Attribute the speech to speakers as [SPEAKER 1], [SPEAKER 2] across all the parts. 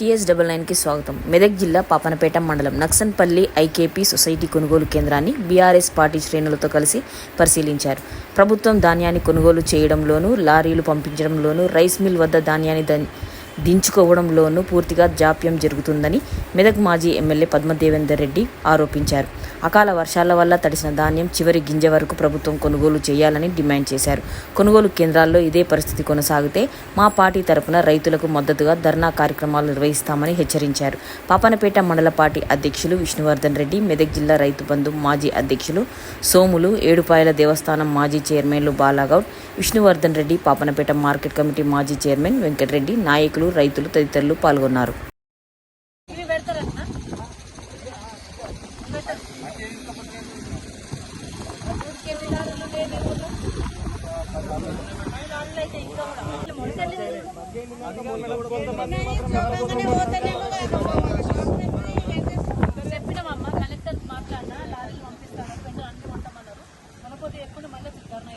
[SPEAKER 1] TS double నైన్కి స్వాగతం. మెదక్ జిల్లా పాపనపేట మండలం నక్సన్పల్లి ఐకేపీ సొసైటీ కొనుగోలు కేంద్రాన్ని బీఆర్ఎస్ పార్టీ శ్రేణులతో కలిసి పరిశీలించారు. ప్రభుత్వం ధాన్యాన్ని కొనుగోలు చేయడంలోనూ లారీలు పంపించడంలోనూ రైస్ మిల్ వద్ద ధాన్యాన్ని ద దించుకోవడంలోనూ పూర్తిగా జాప్యం జరుగుతుందని మెదక్ మాజీ ఎమ్మెల్యే పద్మదేవేందర్ రెడ్డి ఆరోపించారు. అకాల వర్షాల వల్ల తడిసిన ధాన్యం చివరి గింజ వరకు ప్రభుత్వం కొనుగోలు చేయాలని డిమాండ్ చేశారు. కొనుగోలు కేంద్రాల్లో ఇదే పరిస్థితి కొనసాగితే మా పార్టీ తరపున రైతులకు మద్దతుగా ధర్నా కార్యక్రమాలు నిర్వహిస్తామని హెచ్చరించారు. పాపనపేట మండల పార్టీ అధ్యక్షులు విష్ణువర్ధన్ రెడ్డి మెదక్ జిల్లా రైతు బంధు మాజీ అధ్యక్షులు సోములు ఏడుపాయల దేవస్థానం మాజీ చైర్మన్లు బాలాగౌడ్ విష్ణువర్ధన్ రెడ్డి పాపనపేట మార్కెట్ కమిటీ మాజీ చైర్మన్ వెంకటరెడ్డి నాయకులు రైతులు తదితరులు పాల్గొన్నారు.
[SPEAKER 2] చెప్పినామమ్మ కలెక్టర్ మాట్లాడినా లారీలు పంపిస్తాను పెట్రోల్ అన్ని కొంటామన్నారు కొనపోతే ఎప్పుడు మళ్ళీ ధర్నా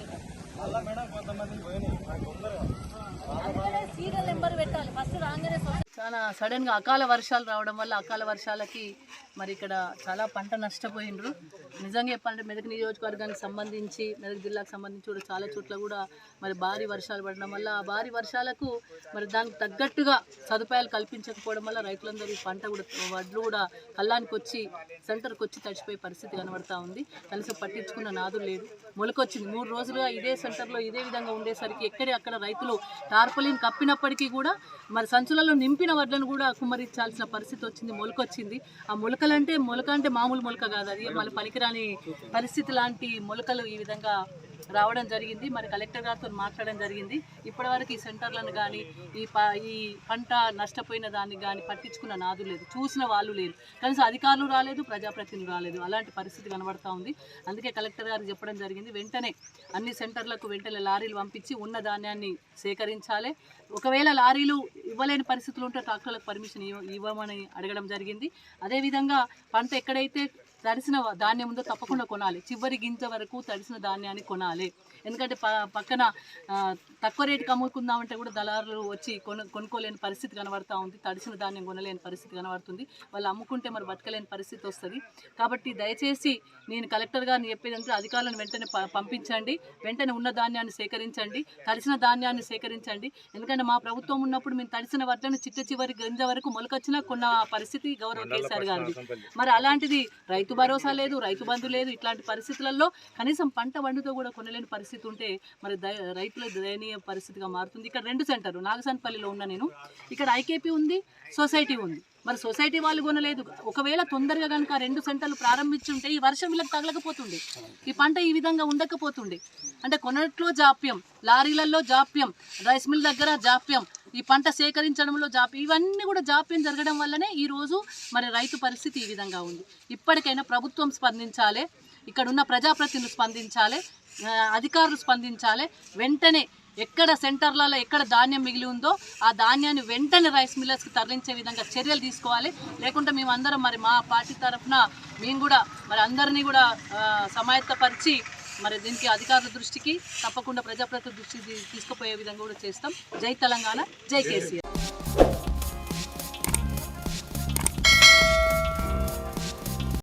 [SPEAKER 2] అందుకనే సీరియల్ నెంబర్ పెట్టాలి ఫస్ట్ రాగానే చాలా సడన్గా అకాల వర్షాలు రావడం వల్ల అకాల వర్షాలకి మరి ఇక్కడ చాలా పంట నష్టపోయిండ్రు నిజంగా చెప్పాలంటే మెదక్ నియోజకవర్గానికి సంబంధించి మెదక్ జిల్లాకు సంబంధించి కూడా చాలా చోట్ల కూడా మరి భారీ వర్షాలు పడడం వల్ల ఆ భారీ వర్షాలకు మరి దానికి తగ్గట్టుగా సదుపాయాలు కల్పించకపోవడం వల్ల రైతులందరూ పంట కూడా వడ్లు కూడా కళ్ళానికి వచ్చి సెంటర్కి వచ్చి తడిచిపోయే పరిస్థితి కనబడతా ఉంది. కనీసం పట్టించుకున్న నాదు లేదు. మొలకొచ్చింది. మూడు రోజులుగా ఇదే సెంటర్లో ఇదే విధంగా ఉండేసరికి ఎక్కడే అక్కడ రైతులు టార్పలిన్ కప్పినప్పటికీ కూడా మరి సంచులలో నింపిన వడ్లను కూడా కుమ్మరించాల్సిన పరిస్థితి వచ్చింది మొలకొచ్చింది. ఆ మొలక మొలకలంటే మొలక అంటే మామూలు మొలక కాదు. అది మళ్ళీ పనికిరాని పరిస్థితి లాంటి మొలకలు ఈ విధంగా రావడం జరిగింది. మరి కలెక్టర్ గారితో మాట్లాడడం జరిగింది. ఇప్పటివరకు ఈ సెంటర్లను కానీ ఈ ప ఈ పంట నష్టపోయిన దాన్ని కానీ పట్టించుకున్న నాదు లేదు. చూసిన వాళ్ళు లేరు. కనీసం అధికారులు రాలేదు ప్రజాప్రతినిధులు రాలేదు. అలాంటి పరిస్థితి కనబడతా ఉంది. అందుకే కలెక్టర్ గారికి చెప్పడం జరిగింది. వెంటనే అన్ని సెంటర్లకు వెంటనే లారీలు పంపించి ఉన్న ధాన్యాన్ని సేకరించాలి. ఒకవేళ లారీలు ఇవ్వలేని పరిస్థితులు ఉంటే ట్రాక్టర్లకు పర్మిషన్ ఇవ్వ- ఇవ్వమని అడగడం జరిగింది. అదేవిధంగా పంట ఎక్కడైతే తడిసిన ధాన్యం ఉందో తప్పకుండా కొనాలి. చివరి గింజ వరకు తడిసిన ధాన్యాన్ని కొనాలి. ఎందుకంటే పక్కన తక్కువ రేటుకి అమ్ముకుందామంటే కూడా దళారులు వచ్చి కొను కొనుక్కోలేని పరిస్థితి కనబడతా ఉంది. తడిసిన ధాన్యం కొనలేని పరిస్థితి కనబడుతుంది. వాళ్ళు అమ్ముకుంటే మరి బతకలేని పరిస్థితి వస్తుంది. కాబట్టి దయచేసి నేను కలెక్టర్ గారిని చెప్పేది అంటే అధికారులను వెంటనే పంపించండి. వెంటనే ఉన్న ధాన్యాన్ని సేకరించండి. తడిసిన ధాన్యాన్ని సేకరించండి. ఎందుకంటే మా ప్రభుత్వం ఉన్నప్పుడు మేము తడిసిన వడ్లను చిట్ట చివరి గింజ వరకు మొలకొచ్చినా కొన్న పరిస్థితి గౌరవ కేసీఆర్ గారిది. మరి అలాంటిది రైతు రైతు భరోసా లేదు రైతు బంధు లేదు ఇట్లాంటి పరిస్థితులలో కనీసం పంట వండుతో కూడా కొనలేని పరిస్థితి ఉంటే మరి రైతుల దయనీయ పరిస్థితిగా మారుతుంది. ఇక్కడ రెండు సెంటర్ నాగసాన్పల్లిలో ఉన్న నేను ఇక్కడ ఐకేపీ ఉంది సొసైటీ ఉంది. మరి సొసైటీ వాళ్ళు కొనలేదు. ఒకవేళ తొందరగా కనుక రెండు సెంటర్లు ప్రారంభించుంటే ఈ వర్షం వీళ్ళకి తగలకపోతుండే. ఈ పంట ఈ విధంగా ఉండకపోతుండే. అంటే కొనట్లో జాప్యం లారీలలో జాప్యం రైస్ మిల్ దగ్గర జాప్యం ఈ పంట సేకరించడంలో జాప్యం ఇవన్నీ కూడా జాప్యం జరగడం వల్లనే ఈ రోజు మరి రైతు పరిస్థితి ఈ విధంగా ఉంది. ఇప్పటికైనా ప్రభుత్వం స్పందించాలి ఇక్కడ ఉన్న ప్రజాప్రతినిధులు స్పందించాలి అధికారులు స్పందించాలి వెంటనే ఎక్కడ సెంటర్లలో ఎక్కడ ధాన్యం మిగిలి ఉందో ఆ ధాన్యాన్ని వెంటనే రైస్ మిల్లర్స్కి తరలించే విధంగా చర్యలు తీసుకోవాలి. లేకుంటే మేమందరం మరి మా పార్టీ తరఫున మేము కూడా మరి అందరినీ కూడా సమాయత్తపరిచి మరి దీనికి అధికారుల దృష్టికి తప్పకుండా ప్రజాప్రతినిధి దృష్టికి తీసుకుపోయే విధంగా కూడా చేస్తాం. జై తెలంగాణ జై కేసీఆర్.